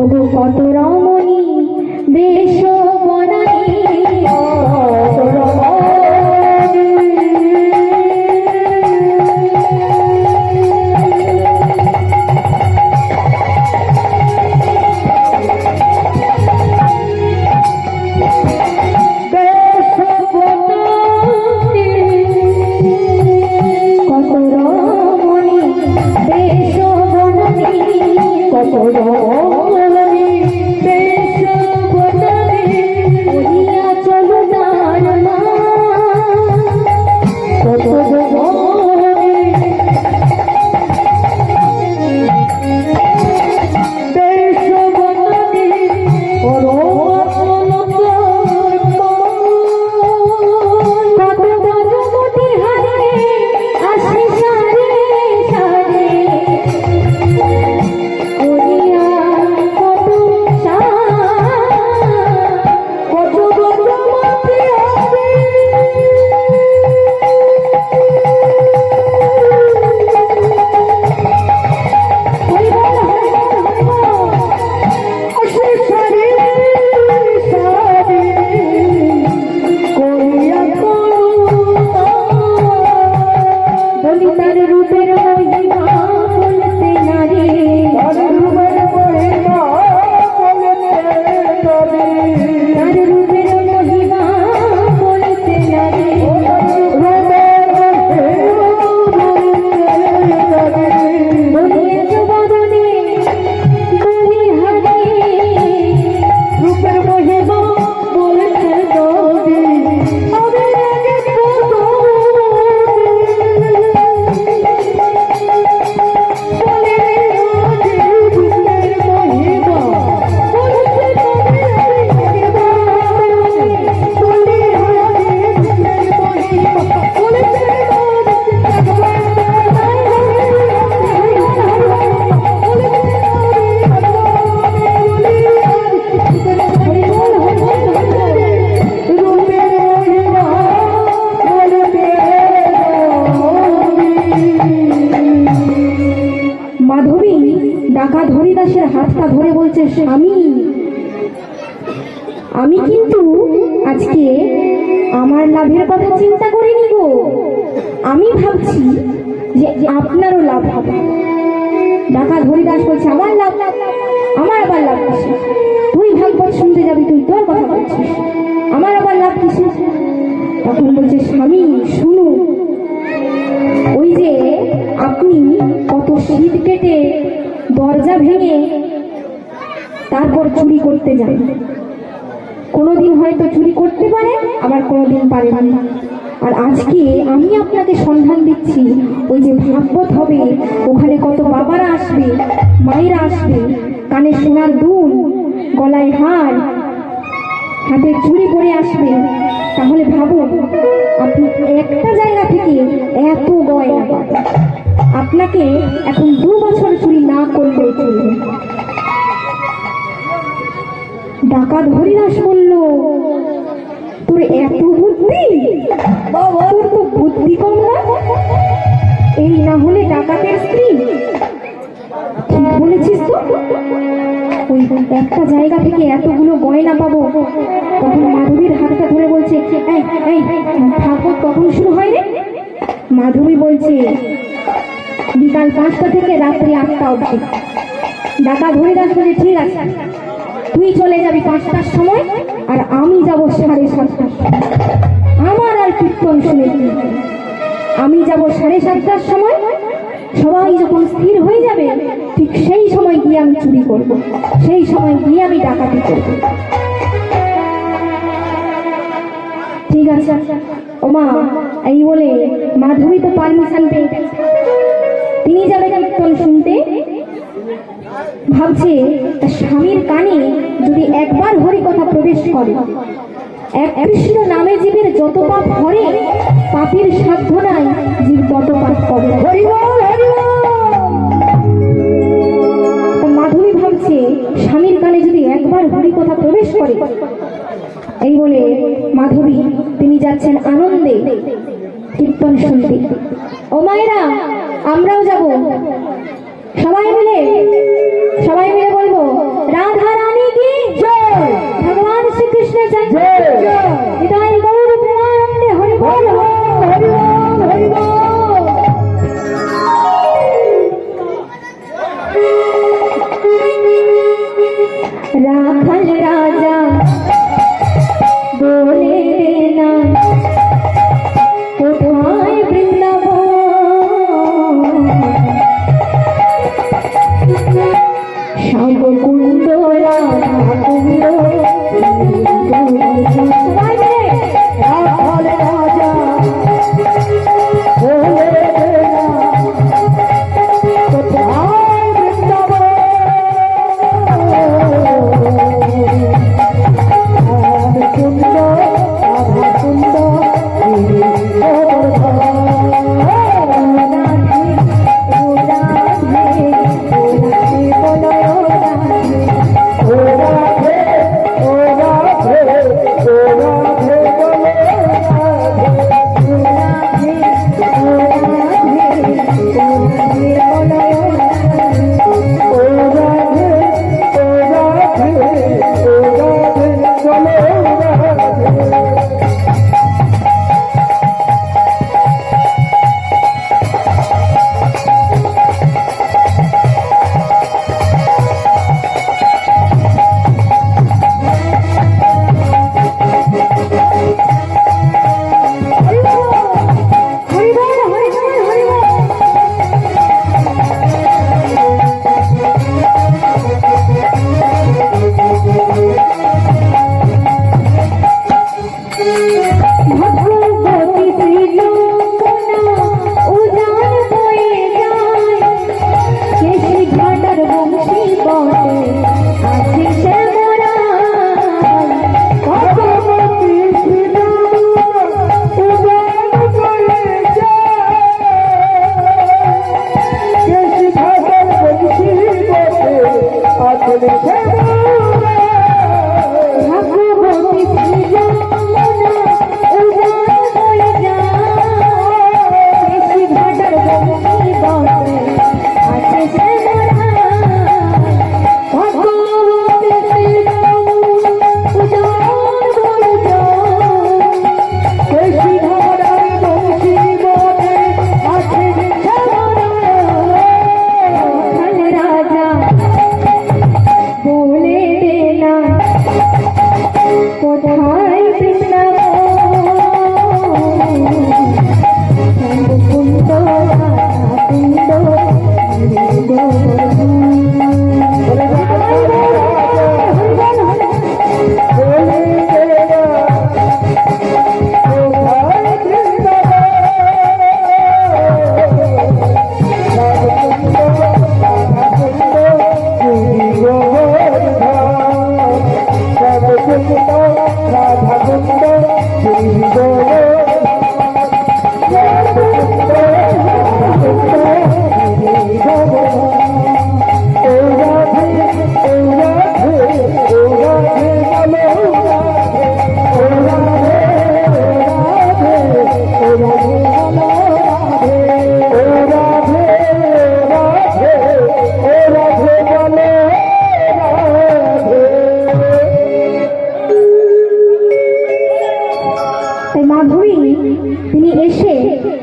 ওগো কত রমণী হরিদাসের হাতটা ধরে বলছে স্বামী আমি। কিন্তু আজকে আমার লাভের কথা চিন্তা করিনি গো। আমি ভাবছি যে আপনারও লাভ হবে। ডাকা হরিদাস বলছে, আমার লাভ, আমার আবার লাভ কিসে তুই ভাগবত শুনতে যাবি, তুই তোর কথা বলছিস আমার আবার লাভ কিসে তখন বলছে, স্বামী শুনু ওই যে আপনি কত শীত কেটে দরজা ভেঙে তারপর চুরি করতে যান কোনোদিন হয়তো চুরি করতে পারে, আবার কোনোদিন পারেন না। আর আজকে আমি আপনাকে সন্ধান দিচ্ছি, ওই যে ভাগবত হবে, ওখানে কত বাবারা আসবে, মায়েরা আসবে, কানে সোনার দুল, গলায় হার, হাতে চুরি পরে আসবে। তাহলে ভাবুন আপনি একটা জায়গা থেকে এত গয়না। আপনাকে এখন দু বছর চুরি না করলেও চলবে। ডাকাত হরিদাস বলল, তোর এত বুদ্ধি? তোর তো বুদ্ধি কম না? এই না হলে ডাকাতের স্ত্রী? ঠিক বলেছিস তো? ওই একটা জায়গা থেকে এতগুলো গয়না পাবো। তখন মাধবীর হাতটা ধরে বলছে ভাগবত কখন শুরু হয় রে? মাধবী বলছে বিকাল পাঁচটা থেকে রাত্রি আটটা অবধি। ডাকা ধরে দাস বলে ঠিক আছে। তুই চলে যাবি পাঁচটার সময় আর আমি যাব সাড়ে সাতটার সময়। আমার আর কীর্তন শুনে? আমি যাব সাড়ে সাতটার সময়। সবাই যখন স্থির হয়ে যাবে, ঠিক সেই সময় গিয়ে আমি চুরি করব। সেই সময় গিয়ে আমি ডাকাতি করব। ঠিক আছে? ওমা, এই বলে মাধবী তো পারমিশন পেয়ে গেছে। তিনি যাবে কীর্তন শুনতে? ভাবছে তার স্বামীর কানে যদি একবার হরি কথা প্রবেশ করে, এক কৃষ্ণ নামে জীবের যত পাপ হরে পাপীর সাধ্য নাই জীব তত পাপ করে। মাধবী ভাবছে, স্বামীর কানে যদি একবার হরি কথা প্রবেশ করে, এই বলে মাধবী তিনি যাচ্ছেন আনন্দে কীর্তন শুনতে। ও মায়েরা আমরাও যাব। সবাই মিলে সবাই মিলে বলব রাধা রানী কি? জয়। ভগবান শ্রীকৃষ্ণ জয়।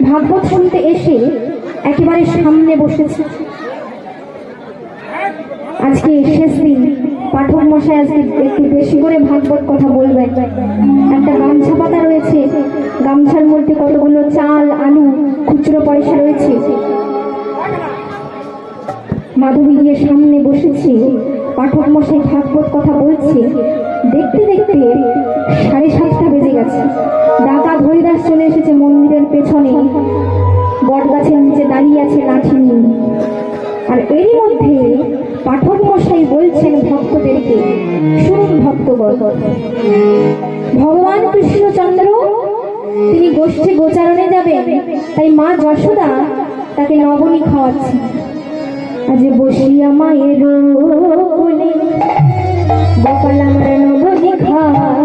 ভাগবত শুনতে এসে একেবারে সামনে বসেছে। আজকে শেষ দিন। পাঠক মশাই আজকে একটু বেশি করে ভাগবত কথা বলবেন। একটা গামছা পাতা রয়েছে। গামছার মধ্যে কতগুলো চাল, আলু, খুচরো পয়সা রয়েছে। মাধবী গিয়ে সামনে বসেছে। পাঠক মশাই ভাগবত কথা বলছে। দেখতে দেখতে সাড়ে সাতটা বেজে গেছে। ডাকাত হরিদাস চলে এসেছে মন্দিরের পেছনে। বট গাছের নিচে দাঁড়িয়ে আছে লাঠি নিয়ে। আর এরই মধ্যে পাঠক মশাই বলছেন ভক্তদেরকে, শুনুন ভক্তগণ। ভগবান কৃষ্ণচন্দ্র, তিনি গোষ্ঠী গোচারণে যাবেন, তাই মা যশোদা তাকে নবনী খাওয়াচ্ছে আজ বসিয়া মায়ের বকাল আমার নবনী খাইয়া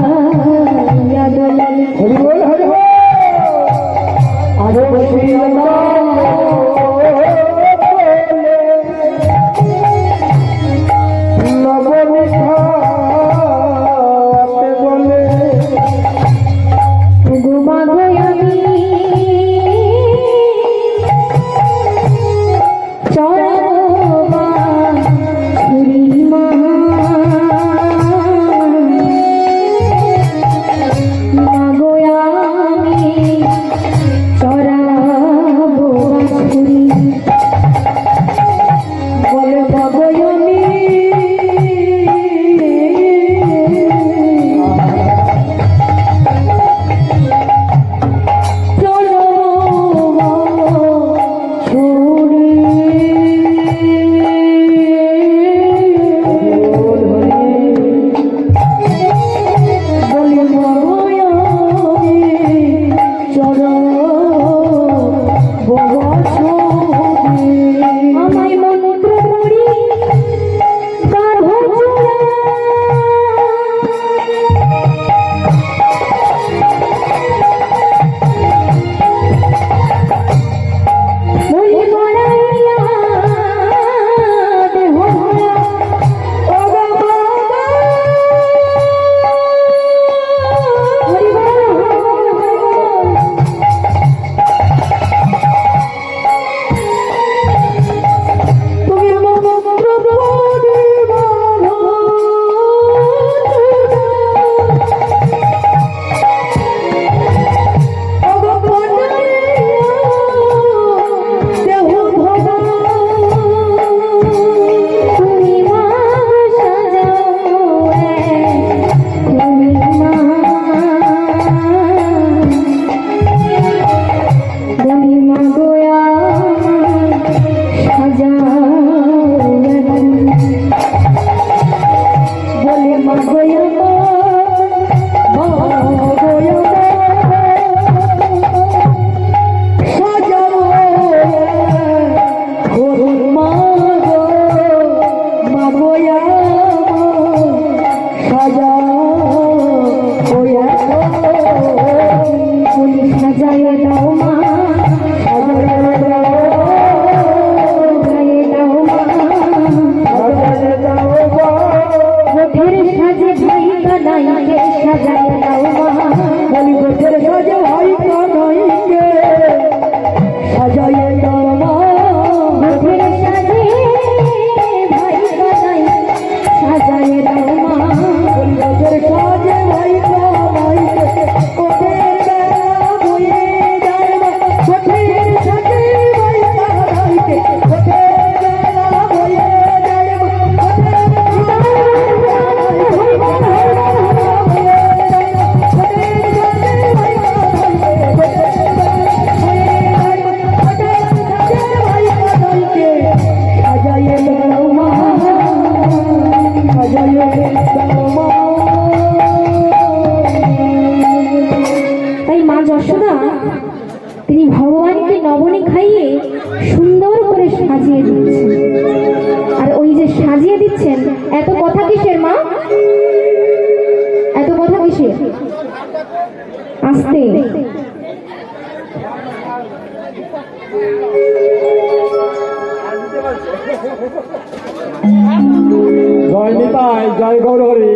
জয় নিতাই জয় গৌরহরি।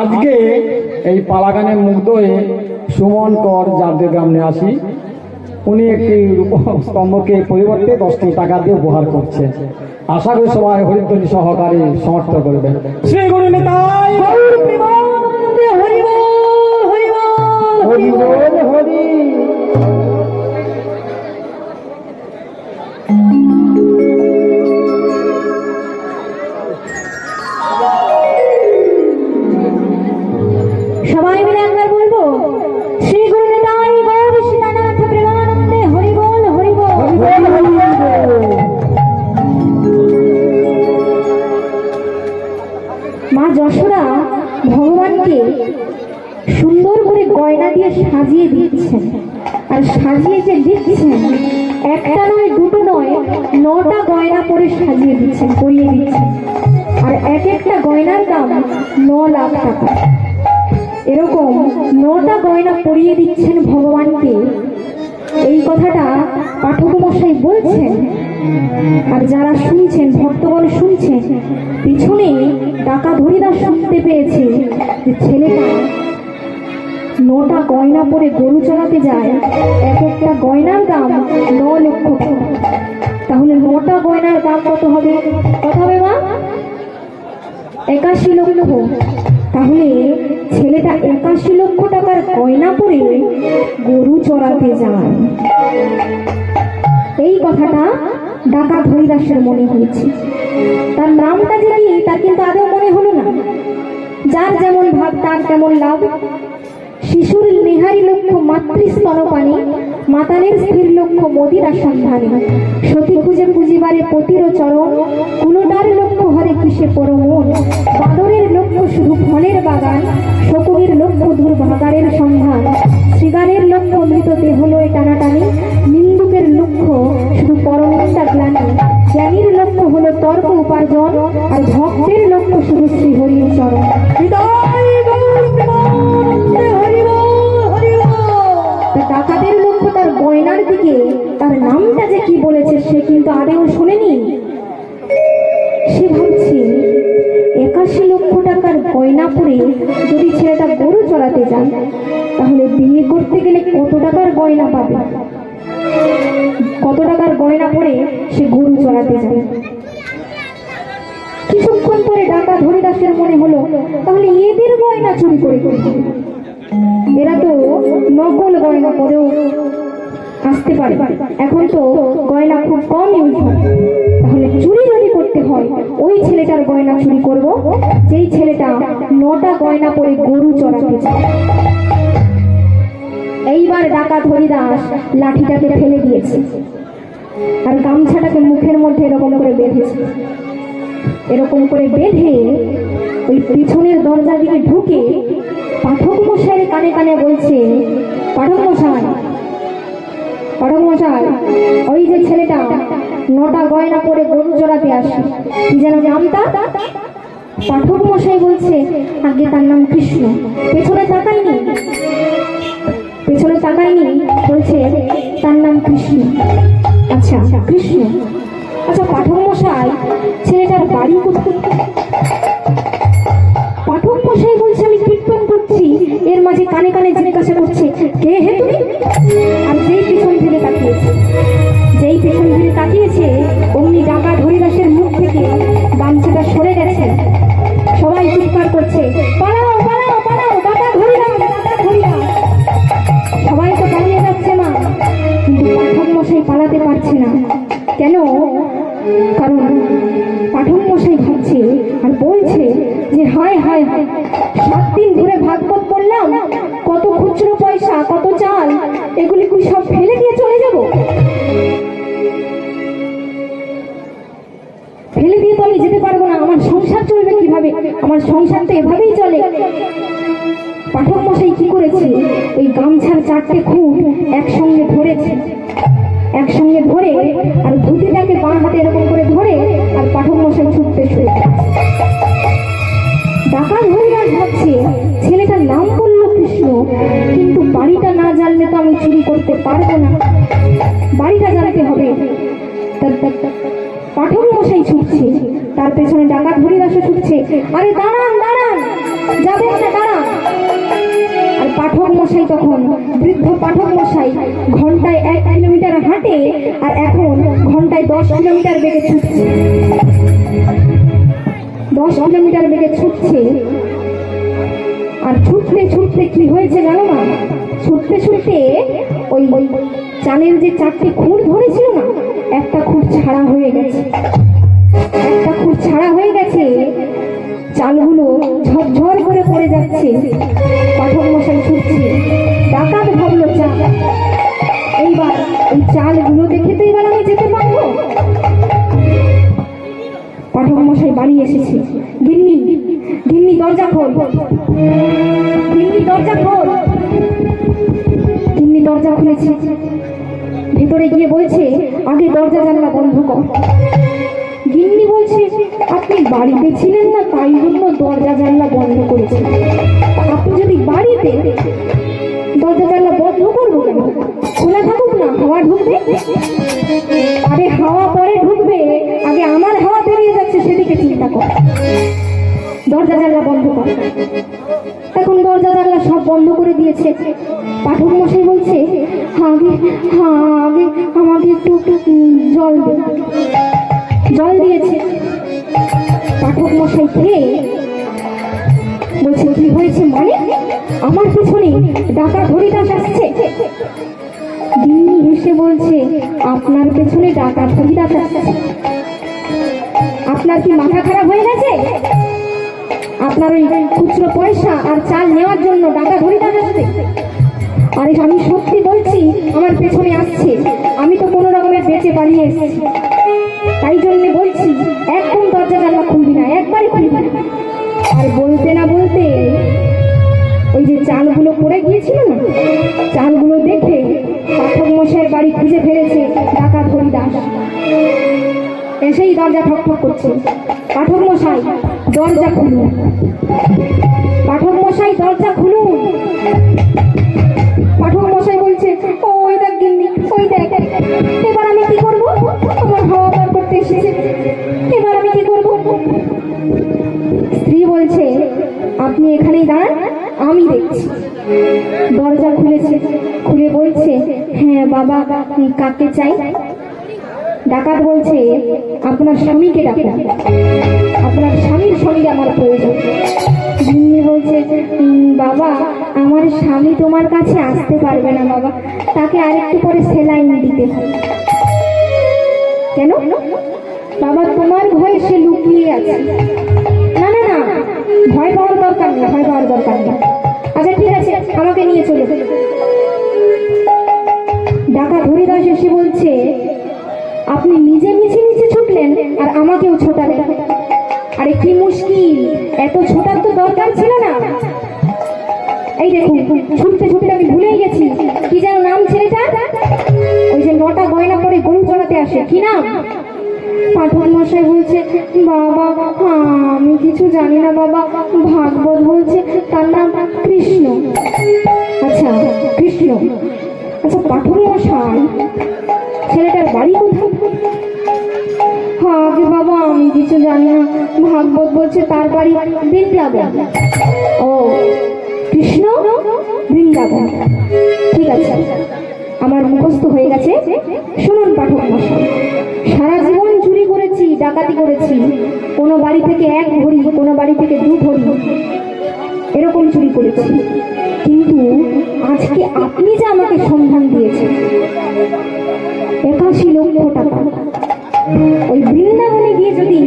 আজকে এই পালাগানে মুগ্ধ হয়ে সুমন কর জাতীয় গ্রাম আসি। উনি একটি স্তম্ভকে পরিবর্তে দশটি টাকা দিয়ে উপহার করছে আশা করি সবাই হরিধ্বনি সহকারে সমর্থ করবেন। শ্রী গুরু নিতাই। হরি বল হরি মা যশোদা ভগবানকে সুন্দর করে গয়না দিয়ে সাজিয়ে দিচ্ছেন। আর সাজিয়ে যে দিচ্ছেন, একটা নয়, দুটো নয়, নটা গয়না করে সাজিয়ে দিচ্ছেন করিয়ে দিচ্ছেন। আর এক একটা গয়নার দাম ন লাখ টাকা। এরকম নটা গয়না পরিয়ে দিচ্ছেন ভগবানকে। এই কথাটা পাঠক মশাই বলছেন আর যারা শুনছেন, ভক্তগণ শুনছেন, পিছনে টাকা ধরিদার শুনতে পেয়েছে যে ছেলেটা নটা গয়না পরে গরু চড়াতে যায়, এক একটা গয়নার দাম ন লক্ষ তাহলে নটা গয়নার দাম কত হবে? কত হবে মা? একাশি লক্ষ। তাহলে ছেলেটা একাশি লক্ষ টাকার গয়না পরে গরু চড়াতে যায়। এই কথাটা ডাকাত হরিদাসের মনে হয়েছে। তার নামটা যে কি তার কিন্তু আদৌ মনে হলো না। যার যেমন ভাব, তার তেমন লাভ। শিশুর নেহারি লক্ষ্য মাতৃস্তনপানি মাতানের স্থির লক্ষ্য মদিরা সন্ধানে সতী খুঁজে খুঁজিবারে পতির চরণ কুলোটার লক্ষ্য হরে কিসে পরমন। বাদরের লক্ষ্য শুধু ফলের বাগান, শকুনের লক্ষ্য দুর্ভাগারের সন্ধান। শ্রীগানের লক্ষ্য মৃত দেহ লয়ে টানাটানি। নিন্দুকের লক্ষ্য শুধু পরমিন্দা গ্লানি। জ্ঞানীর লক্ষ্য হলো তর্ক উপার্জন আর ভক্তের লক্ষ্য শুধু শ্রীহরির চরণ। ডাকাতের লক্ষ্য তার গয়নার দিকে তার নামটা যে কি বলেছে সে কিন্তু আদেও শোনেনি। সে ভাবছে একাশি লক্ষ টাকার গয়না পরে যদি ছেলেটা গরু চড়াতে যায় তাহলে বিয়ে করতে গেলে কত টাকার গয়না পাবে? কত টাকার গয়না পরে সে গরু চড়াতে যায় কিছুক্ষণ পরে ডাকাত হরিদাসের মনে হলো, তাহলে এদের গয়না চুরি করে এরা তো নকল গয়না পরেও আসতে পারে। এখন তো গয়না খুব কম ইউজ হয়। তাহলে চুরি করতে হয়। ওই ছেলেটার গয়না চুরি করব। যেই ছেলেটা নটা গয়না পরে গরু চড়াতে এইবার ডাকাত হরিদাস লাঠিটাকে ফেলে দিয়েছে আর গামছাটাকে মুখের মধ্যে এরকম করে বেঁধেছে। এরকম করে বেঁধে ওই পিছনের দরজা দিকে ঢুকে পাঠক মশাইয়ের কানে কানে বলছে, পাঠক মশাই পাঠক মশাই, ওই যে ছেলেটা নটা গয়না পরে গরু চড়াতে আসে। যেন নামটা পাঠক মশাই বলছে, আগে তার নাম কৃষ্ণ। পেছনে তাকায়নি? পেছনে তাকায়নি? বলছে, তার নাম কৃষ্ণ। আচ্ছা কৃষ্ণ। আচ্ছা পাঠক মশাই, ছেলেটার বাড়ি কোথায়? পাঠক মশাই বলছে, আমি কীর্তন করছি। এর মাঝে কানে কানে জিজ্ঞাসা করছে, কে হে তুমি? আর যেই পিছন ফিরে তাকিয়েছে। যেই পেছন ফিরে তাকিয়েছে অমনি ডাকা মশাই ছুটছে। তার পেছনে ডাকাত হরিদাসও ছুটছে। আরে দাঁড়ান দাঁড়ান। যাবেন না, দাঁড়ান। আর পাঠক মশাই তখন, বৃদ্ধ পাঠক মশাই ঘন্টায় এক কিলোমিটার হাঁটে আর এখন ঘন্টায় দশ কিলোমিটার বেগে ছুটছে। দশ কিলোমিটার বেগে ছুটছে। আর ছুটতে ছুটতে কি হয়েছে জানো না ছুটতে ছুটতে ওই ওই চালের যে চারটে খুঁড় ধরেছিল না, একটা খুঁড় ছাড়া হয়ে গেছে। একটা খুঁড় ছাড়া হয়ে গেছে। চালগুলো ঝরঝর করে পড়ে যাচ্ছে। পাঠক মশাই ছুটছে ডাকাত ভাবলো চাল এইবার এই চালগুলো দেখে তো এবার আমি যেতে পারব? পাঠক মশাই বাড়ি এসেছে। গিন্নি গিন্নি, দরজা খোল। বাড়িতে ছিলেন না, তাই জন্য দরজা জানলা বন্ধ করেছেন। আপনি যদি বাড়িতে দরজা জানলা বন্ধ করব কেন? খোলা থাকুক না, হাওয়া ঢুকবে? আরে হাওয়া পরে ঢুকবে, আগে আমার হাওয়া বেরিয়ে যাচ্ছে, সেদিকে চিন্তা কর। দরজা জানলা বন্ধ কর। এখন দরজা জানলা সব বন্ধ করে দিয়েছে। পাঠক মশাই বলছে আগে হ্যাঁ আগে আমাকে একটু জল দে। জল দিয়েছে। পাঠক মশাই খেয়ে বলছে, কি হয়েছে মানে? আমার পিছনে ডাকা হরিদাস আসছে। দিল্লি হেসে বলছে, আপনার পেছনে ডাকা হরিদাস আসছে। আপনার কি মাথা খারাপ হয়ে গেছে? আপনার ওই খুচরো পয়সা আর চাল নেওয়ার জন্য ডাকা হরিদাস আসছে? আরে, আমি সত্যি বলছি, আমার পেছনে আসছে। আমি তো কোনো রকমের বেঁচে পালিয়ে এসেছি। তাই জন্য বলছি, একদম দরজা জানলা খুলবি না একবারই খুলবি আর বলতে না বলতে, ওই যে চালগুলো পড়ে গিয়েছিল না, চালগুলো দেখে পাঠক মশাইয়ের বাড়ি খুঁজে ফেলেছে ডাকাত হরিদাস। এসেই দরজা ঠক ঠক করছে। পাঠক মশাই, দরজা খুলুন। পাঠক মশাই, দরজা খুলুন। বাবা কাকে চাই ডাকাত বলছে, আপনার স্বামীকে ডাকুন। আপনার স্বামীর সঙ্গে আমার প্রয়োজন। বলছে বাবা, আমার স্বামী তোমার কাছে আসতে পারবে না, বাবা। তাকে আরেকটু পরে সেলাইন দিতে হবে। কেন? বাবা, তোমার ভয়ে সে লুকিয়ে আছে। না না না, ভয় পাওয়ার দরকার না ভয় পাওয়ার দরকার না আচ্ছা ঠিক আছে, আমাকে নিয়ে চলো হরিদাস এসে বলছে, আপনি নিজে মিছে মিছে ছুটলেন আর আমাকেও ছোটালেন। আরে কি মুশকিল, এত ছোটা ছিল না। এই দেখুন, ছুটতে ছুটতে আমি ভুলেই গেছি। কি যেন নাম ছেলেটা? ওই যে নটা গয়না পরে গরু চড়াতে আসে। কি নাম? পাঠক মশাই বলছে, বাবা আমি কিছু জানি না বাবা। ভাগবত বলছে, তার নাম কৃষ্ণ। আচ্ছা কৃষ্ণ। আচ্ছা পাঠক মশাই ছেলেটার বাড়ি কোথায়? আগে বাবা, আমি কিছু জানি না। ভাগবত বলছে তার বাড়ি বৃন্দাবন। ও, কৃষ্ণ বৃন্দাবন। ঠিক আছে, আমার মুখস্থ হয়ে গেছে। শুনুন, পাঠক মশাই সারা জীবন চুরি করেছি, ডাকাতি করেছি। কোনো বাড়ি থেকে এক ভরি, কোনো বাড়ি থেকে দু ভরি। এরকম চুরি করেছি। কিন্তু আজকে আপনি যে আমাকে সন্ধান দিয়েছেন, একাশি লক্ষ টাকা। ওই বৃন্দাবনে গিয়ে যদি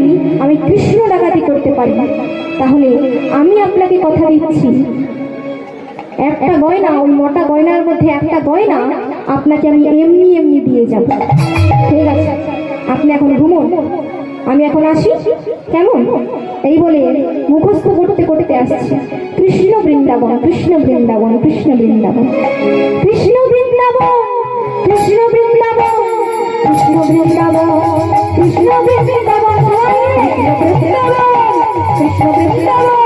আমি কৃষ্ণ ডাকাতি করতে পারি, তাহলে আমি আপনাকে কথা দিচ্ছি। একটা গয়না, ওই মোটা গয়নার মধ্যে একটা গয়না আপনাকে আমি এমনি এমনি দিয়ে যাব। ঠিক আছে? আপনি এখন ঘুমুন। আমি এখন আসি কেমন এই বলে মুখস্থ করতে করতে আসছে কৃষ্ণ বৃন্দাবন কৃষ্ণ বৃন্দাবন কৃষ্ণ বৃন্দাবন কৃষ্ণ বৃন্দাবন কৃষ্ণ বৃন্দাবন কৃষ্ণ বৃন্দাবন কৃষ্ণ বৃন্দাবন কৃষ্ণ বৃন্দাবন কৃষ্ণ বৃন্দাবন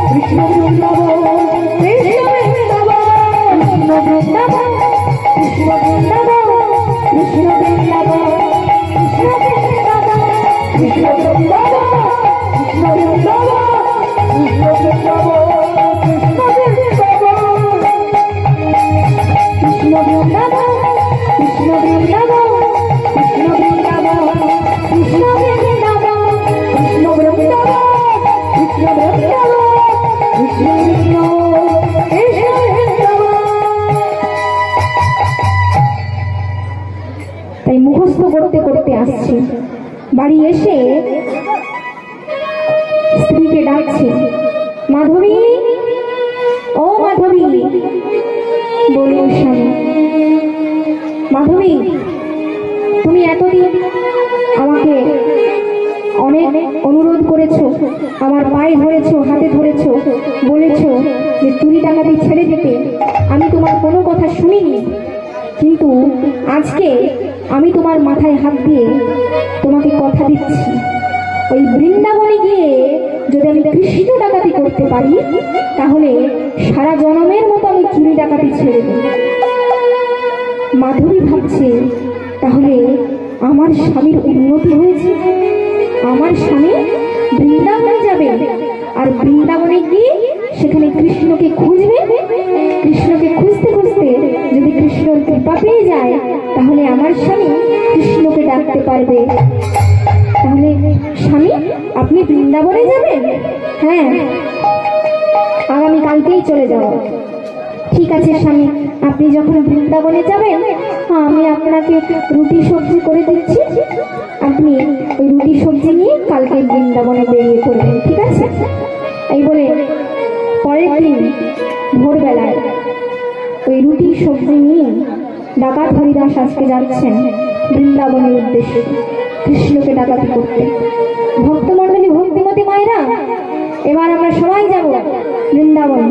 কৃষ্ণ বৃন্দাবন কৃষ্ণ বৃন্দাবন কৃষ্ণ বৃন্দাবন কৃষ্ণ বৃন্দাবন তাই মুখস্থ করতে করতে আসছে। বাড়ি এসে স্ত্রীকে ডাকছে, মাধবী? ও মাধবী। বলি স্বামী। মাধবী, তুমি এতদিন আমাকে অনেক অনুরোধ করেছ, আমার পায়ে ধরেছো, হাতে ধরেছো, বলেছ যে চুরি টাকাতে ছেড়ে দিতে আমি তোমার কোনো কথা শুনিনি। কিন্তু আজকে আমি তোমার মাথায় হাত দিয়ে তোমাকে কথা দিচ্ছি। ওই বৃন্দাবনে গিয়ে যদি আমি কৃষ্ণ ডাকাতি করতে পারি, তাহলে সারা জনমের মতো আমি চুরি ডাকাতি ছেড়ে দেব। মাধবী ভাবছে, তাহলে আমার স্বামীর উন্নতি হয়েছে? আমার স্বামী বৃন্দাবনে যাবে আর বৃন্দাবনে গিয়ে সেখানে কৃষ্ণকে খুঁজবে। কৃষ্ণকে খুঁজতে খুঁজতে যদি কৃষ্ণর কৃপা পেয়ে যায় তাহলে আমার স্বামী কৃষ্ণকে ডাকতে পারবে। তাহলে স্বামী, আপনি বৃন্দাবনে যাবেন? হ্যাঁ। আগামীকালকেই চলে যাব। ঠিক আছে স্বামী, আপনি যখন বৃন্দাবনে যাবেন আমি আপনাকে রুটি সবজি করে দিচ্ছি। আপনি ওই রুটি সবজি নিয়ে কালকে বৃন্দাবনে বেরিয়ে পড়বেন, ঠিক আছে? এই বলে পরের দিন ভোরবেলায় ওই রুটি সবজি নিয়ে ডাকাত হরিদাস আজকে যাচ্ছেন বৃন্দাবনের উদ্দেশ্যে। কৃষ্ণকে ডাকাতি করতে। ভক্তমণ্ডলী ভক্তিমতী মায়েরা, এবার আমরা সবাই যাব বৃন্দাবন।